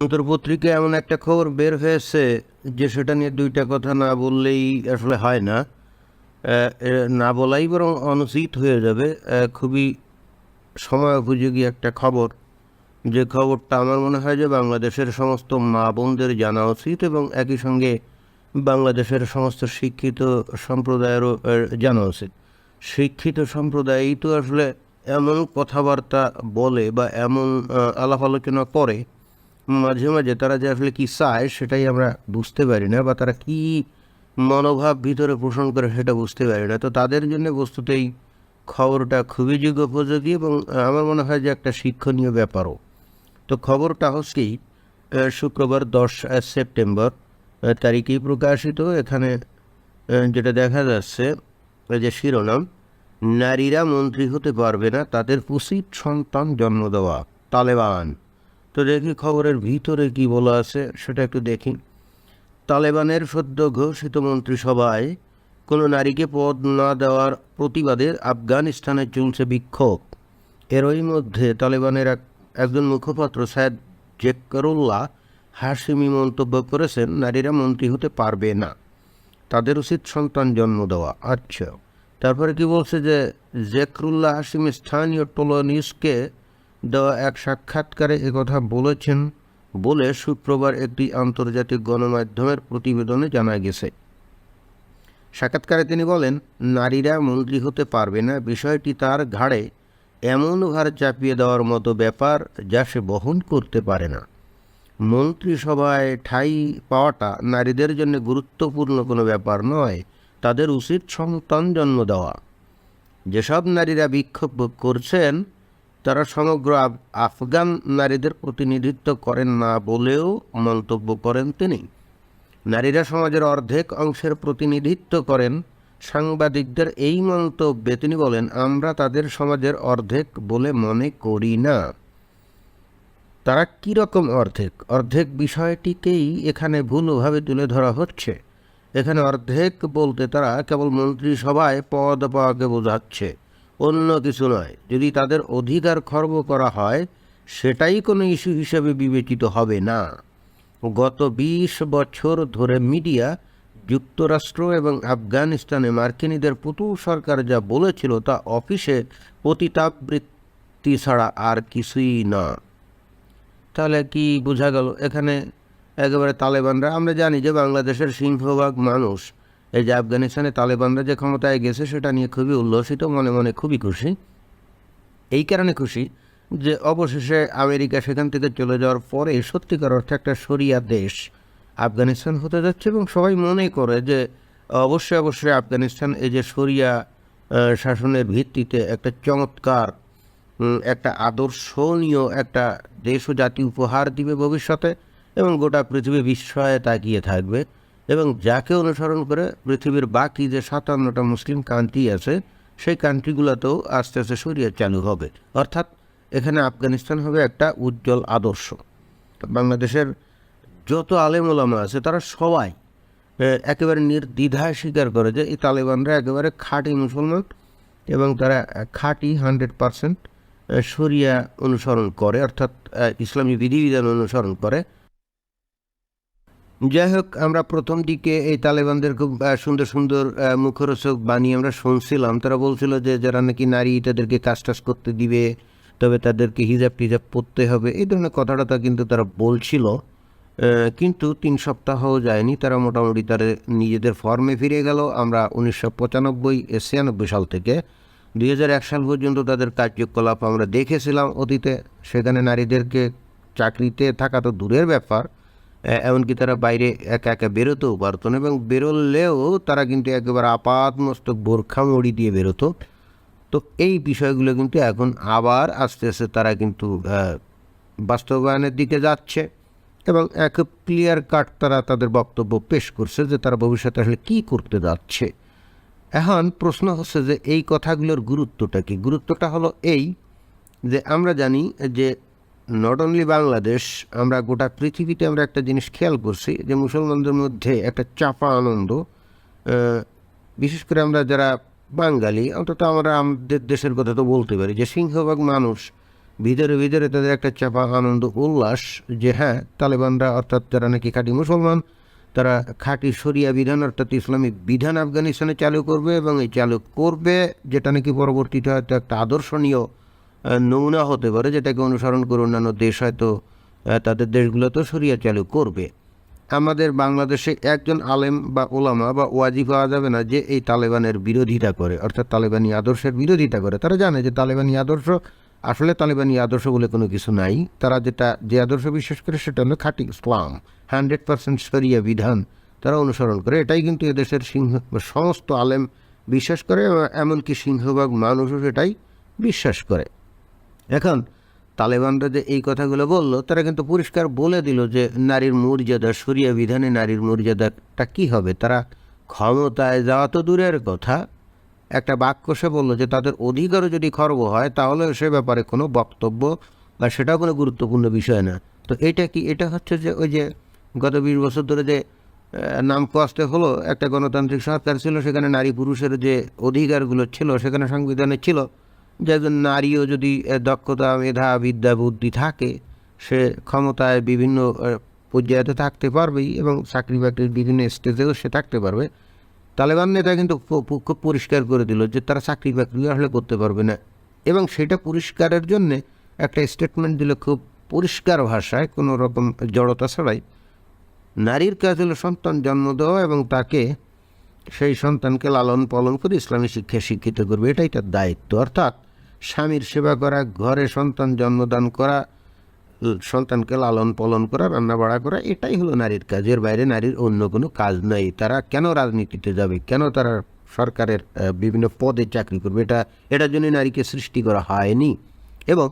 পত্রিকায় এমন একটা খবর বের হয়েছে যে সেটা নিয়ে দুইটা কথা না বললেই আসলে হয় না। না বলাই বরং অনুচিত হয়ে যাবে। খুবই সময় উপযোগী একটা খবর। যে খবরটা আমার মনে হয় যে বাংলাদেশের সমস্ত মা বোনদের জানা উচিত এবং একই সঙ্গে বাংলাদেশের সমস্ত শিক্ষিত সম্প্রদায়েরও জানা উচিত। শিক্ষিত সম্প্রদায়ই তো আসলে এমন কথাবার্তা বলে বা এমন আলাপ আলোচনা করে মাঝে মাঝে তারা যে আসলে কী চায় সেটাই আমরা বুঝতে পারি না বা তারা কী মনোভাব ভিতরে পোষণ করে সেটা বুঝতে পারি না। তো তাদের জন্য বস্তুতেই খবরটা খুবই যোগ্য উপযোগী এবং আমার মনে হয় যে একটা শিক্ষণীয় ব্যাপারও। তো খবরটা হচ্ছেই আহ, শুক্রবার দশ সেপ্টেম্বর তারিখেই প্রকাশিত। এখানে যেটা দেখা যাচ্ছে যে শিরোনাম নারীরা মন্ত্রী হতে পারবে না তাদের উচিত সন্তান জন্ম দেওয়া তালেবান। তো দেখি খবরের ভিতরে কি বলা আছে, সেটা একটু দেখি। তালেবানের সদ্য ঘোষিত মন্ত্রিসভায় কোনো নারীকে পদ না দেওয়ার প্রতিবাদে আফগানিস্তানে চলছে বিক্ষোভ। এরই মধ্যে তালেবানের এক, একজন মুখপাত্র সায়দ জেকরুল্লাহ হাসিমি মন্তব্য করেছেন, নারীরা মন্ত্রী হতে পারবে না। তাদের উচিত সন্তান জন্ম দেওয়া। আচ্ছা তারপরে কি বলছে যে জেকরুল্লাহ হাসিমি স্থানীয় টোলো নিউজকে দেওয়া এক সাক্ষাৎকারে একথা বলেছেন বলে শুক্রবার একটি আন্তর্জাতিক গণমাধ্যমের প্রতিবেদনে জানা গেছে। সাক্ষাৎকারে তিনি বলেন, নারীরা মন্ত্রী হতে পারবে না, বিষয়টি তার ঘাড়ে। এমন ভার চাপিয়ে দেওয়ার মতো ব্যাপার যা সে বহন করতে পারে না। মন্ত্রিসভায় ঠাঁই পাওয়াটা নারীদের জন্য গুরুত্বপূর্ণ কোনো ব্যাপার নয়, তাদের উচিত সন্তান জন্ম দেওয়া। যেসব নারীরা বিক্ষোভ করছেন তারা সমগ্র আফগান নারীদের প্রতিনিধিত্ব করেন না বলেও মন্তব্য করেন তিনি। নারীরা সমাজের অর্ধেক অংশের প্রতিনিধিত্ব করেন। সাংবাদিকদের এই মন্তব্যে তিনি বলেন, আমরা তাদের সমাজের অর্ধেক বলে মনে করি না। তারা কীরকম অর্ধেক? অর্ধেক বিষয়টিকেই এখানে ভুলভাবে তুলে ধরা হচ্ছে। এখানে অর্ধেক বলতে তারা কেবল মন্ত্রিসভায় পদ পাওয়াকে বোঝাচ্ছে। অন্য কিছু নয়। যদি তাদের অধিকার খর্ব করা হয়, সেটাই কোনো ইস্যু হিসেবে বিবেচিত হবে না। গত বিশ বছর ধরে মিডিয়া, যুক্তরাষ্ট্র এবং আফগানিস্তানে মার্কিনীদের পুতুল সরকার যা বলেছিল তা অফিসে পতিতাবৃত্তি ছাড়া আর কিছুই না। তাহলে কি বোঝা গেল? এখানে একেবারে তালেবানরা, আমরা জানি যে বাংলাদেশের সিংহভাগ মানুষ। এই যে আফগানিস্তানে তালেবানরা যে ক্ষমতায় গেছে, সেটা নিয়ে খুবই উল্লসিত, মনে মনে খুবই খুশি। এই কারণে খুশি যে অবশেষে আমেরিকা সেখান থেকে চলে যাওয়ার পরে সত্যিকার অর্থে একটা সরিয়া দেশ আফগানিস্তান হতে যাচ্ছে এবং সবাই মনে করে যে অবশ্যই অবশ্যই আফগানিস্তান এই যে সরিয়া শাসনের ভিত্তিতে একটা চমৎকার একটা আদর্শনীয় একটা দেশ ও জাতি উপহার দিবে ভবিষ্যতে এবং গোটা পৃথিবী বিস্ময়ে তাকিয়ে থাকবে। এবং যাকে অনুসরণ করে পৃথিবীর বাকি যে সাতান্নটা মুসলিম কান্ট্রি আছে, সেই কান্ট্রিগুলোতেও আস্তে আস্তে সরিয়ে চালু হবে। অর্থাৎ এখানে আফগানিস্তান হবে একটা উজ্জ্বল আদর্শ। বাংলাদেশের যত আলেম ওলামা আছে, তারা সবাই একেবারে নির্দ্বিধায় স্বীকার করে যে এই তালেবানরা একেবারে খাঁটি মুসলমান এবং তারা খাঁটি হান্ড্রেড পারসেন্ট শরিয়া অনুসরণ করে, অর্থাৎ ইসলামী বিধিবিধান অনুসরণ করে। যাই হোক আমরা প্রথম দিকে এই তালেবানদের খুব সুন্দর সুন্দর মুখরোচক বাণী আমরা শুনছিলাম। তারা বলছিল যে যারা নাকি নারী, তাদেরকে কাজ টাজ করতে দিবে, তবে তাদেরকে হিজাব টিজাব পরতে হবে, এই ধরনের কথাটা কিন্তু তারা বলছিল। কিন্তু তিন সপ্তাহও যায়নি, তারা মোটামুটি তারা নিজেদের ফর্মে ফিরে গেল। আমরা উনিশশো পঁচানব্বই ছিয়ানব্বই সাল থেকে দুই হাজার এক সাল পর্যন্ত তাদের কার্যকলাপ আমরা দেখেছিলাম অতীতে। সেখানে নারীদেরকে চাকরিতে থাকা তো দূরের ব্যাপার এমনকি তারা বাইরে একা একা বেরোতেও পারতো না এবং বেরোলেও তারা কিন্তু একেবারে আপাত মস্তক বোরখা মড়ি দিয়ে বেরোতো। তো এই বিষয়গুলো কিন্তু এখন আবার আস্তে আস্তে তারা কিন্তু বাস্তবায়নের দিকে যাচ্ছে এবং এক ক্লিয়ার কাট তারা তাদের বক্তব্য পেশ করছে যে তারা ভবিষ্যতে আসলে কী করতে যাচ্ছে। এখন প্রশ্ন হচ্ছে যে এই কথাগুলোর গুরুত্বটা কি? গুরুত্বটা হলো এই যে আমরা জানি যে নট অনলি বাংলাদেশ আমরা গোটা পৃথিবীতে আমরা একটা জিনিস খেয়াল করছি যে মুসলমানদের মধ্যে একটা চাপা আনন্দ বিশেষ করে আমরা যারা বাঙালি, অন্তত আমরা আমাদের দেশের কথা তো বলতে পারি যে সিংহভাগ মানুষ ভিতরে ভিতরে তাদের একটা চাপা আনন্দ, উল্লাস যে হ্যাঁ তালেবানরা অর্থাৎ যারা নাকি খাঁটি মুসলমান, তারা খাঁটি শরিয়া বিধান অর্থাৎ ইসলামিক বিধান আফগানিস্তানে চালু করবে এবং এই চালু করবে, যেটা নাকি পরবর্তীতে হয়তো একটা আদর্শনীয় নমুনা হতে পারে যেটাকে অনুসরণ করে অন্যান্য দেশ হয়তো তাদের দেশগুলোতেও শরিয়া চালু করবে। আমাদের বাংলাদেশে একজন আলেম বা ওলামা বা ওয়াজি পাওয়া যাবে না যে এই তালেবানের বিরোধিতা করে, অর্থাৎ তালেবানি আদর্শের বিরোধিতা করে। তারা জানে যে তালেবানি আদর্শ, আসলে তালেবানি আদর্শ বলে কোনো কিছু নাই। তারা যেটা, যে আদর্শ বিশ্বাস করে সেটা হলো খাঁটি ইসলাম, হান্ড্রেড পার্সেন্ট সরিয়া বিধান তারা অনুসরণ করে। এটাই কিন্তু এদেশের সিংহ, সমস্ত আলেম বিশ্বাস করে এমনকি সিংহভাগ মানুষও সেটাই বিশ্বাস করে। এখন তালেবানরা যে এই কথাগুলো বলল, তারা কিন্তু পরিষ্কার বলে দিল যে নারীর মর্যাদা সরিয়া বিধানে নারীর মর্যাদাটা কী হবে? তারা ক্ষমতায় যাওয়া তো দূরের কথা। একটা বাক্য সে বলল যে, তাদের অধিকারও যদি খর্ব হয়, তাহলে সে ব্যাপারে কোনো বক্তব্য বা সেটাও কোনো গুরুত্বপূর্ণ বিষয় না। তো এটা কি, এটা হচ্ছে যে ওই যে গত বিশ বছর ধরে যে নাম কষ্টে হলো, একটা গণতান্ত্রিক সরকার ছিল, সেখানে নারী পুরুষের যে অধিকারগুলো ছিল, সেখানে সংবিধানে ছিল যে একজন নারীও যদি দক্ষতা মেধা বিদ্যা বুদ্ধি থাকে সে ক্ষমতায় বিভিন্ন আহ, পর্যায়েতে থাকতে পারবেই এবং চাকরি বাকরির বিভিন্ন স্টেজেও সে থাকতে পারবে। তালেবান নেতা কিন্তু খুব পরিষ্কার করে দিল যে তারা চাকরি বাকরি আসলে করতে পারবে না। এবং সেটা পরিষ্কারের জন্যে একটা স্টেটমেন্ট দিল খুব পরিষ্কার ভাষায় কোনো রকম জড়তা ছাড়াই। নারীর কাজ হলো সন্তান জন্ম দেওয়া এবং তাকে সেই সন্তানকে লালন পালন করে ইসলামী শিক্ষায় শিক্ষিত করবে এটাই তার দায়িত্ব। অর্থাৎ স্বামীর সেবা করা, ঘরে সন্তান জন্মদান করা, সন্তানকে লালন পালন করা, রান্না বাড়া করা, এটাই হলো নারীর কাজ। এর বাইরে নারীর অন্য কোনো কাজ নাই। তারা কেন রাজনীতিতে যাবে? কেন তারা সরকারের বিভিন্ন পদে চাকরি করবে? এটা, এটার জন্য নারীকে সৃষ্টি করা হয়নি। এবং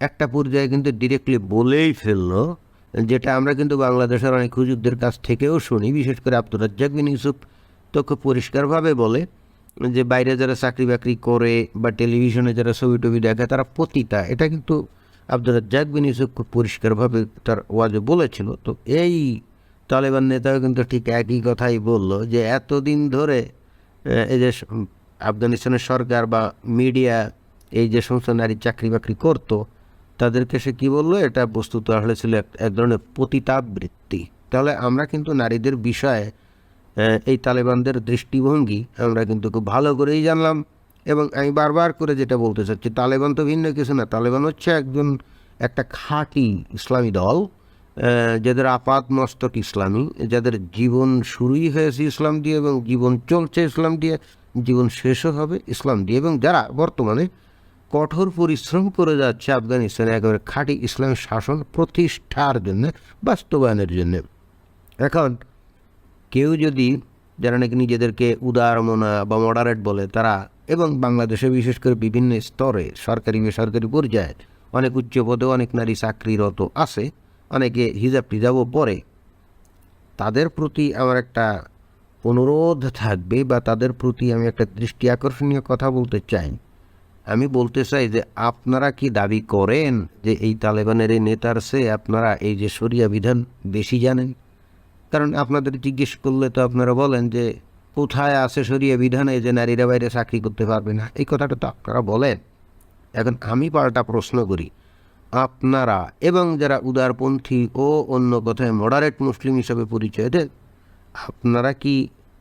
একটা পর্যায়ে কিন্তু ডিরেক্টলি বলেই ফেলল, যেটা আমরা কিন্তু বাংলাদেশের অনেক হুজুরদের কাছ থেকেও শুনি, বিশেষ করে আব্দুর রাজ্জাক বিন ইউসুফ তো খুব পরিষ্কারভাবে বলে যে বাইরে যারা চাকরি বাকরি করে বা টেলিভিশনে যারা ছবি টবি দেখে, তারা পতিতা। এটা কিন্তু আব্দুর রাজ্জাক বিন ইউসুফ খুব পরিষ্কারভাবে তার ওয়াজে বলেছিল। তো এই তালেবান নেতাও কিন্তু ঠিক একই কথাই বলল যে এতদিন ধরে এই যে আফগানিস্তানের সরকার বা মিডিয়া এই যে সমস্ত নারী চাকরি বাকরি করতো, তাদেরকে সে কী বলল? এটা বস্তুত আসলে ছিল এক- ধরনের পতিতাবৃত্তি। তাহলে আমরা কিন্তু নারীদের বিষয়ে এই তালেবানদের দৃষ্টিভঙ্গি আমরা কিন্তু খুব ভালো করেই জানলাম। এবং আমি বারবার করে যেটা বলতে চাচ্ছি, তালেবান তো ভিন্ন কিছু না। তালেবান হচ্ছে একজন, একটা খাঁটি ইসলামী দল যাদের আপাত মস্তক ইসলামী, যাদের জীবন শুরুই হয়েছে ইসলাম দিয়ে এবং জীবন চলছে ইসলাম দিয়ে, জীবন শেষও হবে ইসলাম দিয়ে। এবং যারা বর্তমানে কঠোর পরিশ্রম করে যাচ্ছে আফগানিস্তানে, একেবারে খাঁটি ইসলামী শাসন প্রতিষ্ঠার জন্য, বাস্তবায়নের জন্য। এখন কেউ যদি, যারা নাকি নিজেদেরকে উদারমনা বা মডারেট বলে, তারা এবং বাংলাদেশে বিশেষ করে বিভিন্ন স্তরে, সরকারি বেসরকারি পর্যায়ে, অনেক উচ্চ পদে অনেক নারী চাকরিরত আছে, অনেকে হিজাব টিজাবও পরে, তাদের প্রতি আমার একটা অনুরোধ থাকবে বা তাদের প্রতি আমি একটা দৃষ্টি আকর্ষণীয় কথা বলতে চাই। আমি বলতে চাই যে আপনারা কি দাবি করেন যে এই তালেবানের এই নেতার সে আপনারা এই যে শরিয়া বিধান বেশি জানেন? কারণ আপনাদের জিজ্ঞেস করলে তো আপনারা বলেন যে কোথায় আছে শরিয়া বিধানে যে নারীরা বাইরে চাকরি করতে পারবে না? এই কথাটা তো আপনারা বলেন। এখন আমি পাল্টা প্রশ্ন করি। আপনারা এবং যারা উদারপন্থী ও অন্য কথায় মডারেট মুসলিম হিসাবে পরিচয় দেন, আপনারা কি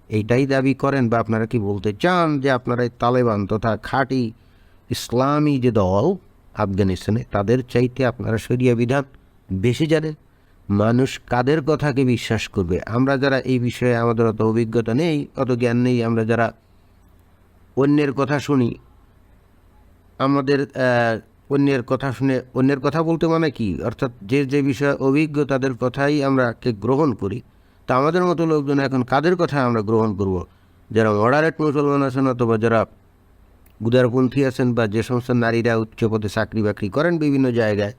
এইটাই দাবি করেন বা আপনারা কি বলতে চান যে আপনারা এই তালেবান তথা খাঁটি ইসলামী যে দল আফগানিস্তানে, তাদের চাইতে আপনারা শরিয়া বিধান বেশি জানেন? মানুষ কাদের কথাকে বিশ্বাস করবে? আমরা যারা এই বিষয়ে আমাদের অত অভিজ্ঞতা নেই, অত জ্ঞান নেই, আমরা যারা অন্যের কথা শুনি, আমাদের অন্যের কথা শুনে, অন্যের কথা বলতে মানে কি? অর্থাৎ যে যে বিষয়ে অভিজ্ঞ তাদের কথাই আমরা গ্রহণ করি। তা আমাদের মতো লোকজন এখন কাদের কথা আমরা গ্রহণ করব? যারা মডারেট মুসলমান আছেন অথবা যারা উদারপন্থী আছেন বা যে সমস্ত নারীরা উচ্চ পদে চাকরি বাকরি করেন বিভিন্ন জায়গায়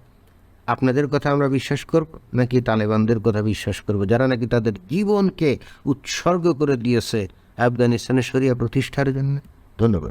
আপনাদের কথা আমরা বিশ্বাস করব নাকি তালেবানদের কথা বিশ্বাস করব? যারা নাকি তাদের জীবনকে উৎসর্গ করে দিয়েছে আফগানিস্তানে সরিয়া প্রতিষ্ঠার জন্য? ধন্যবাদ।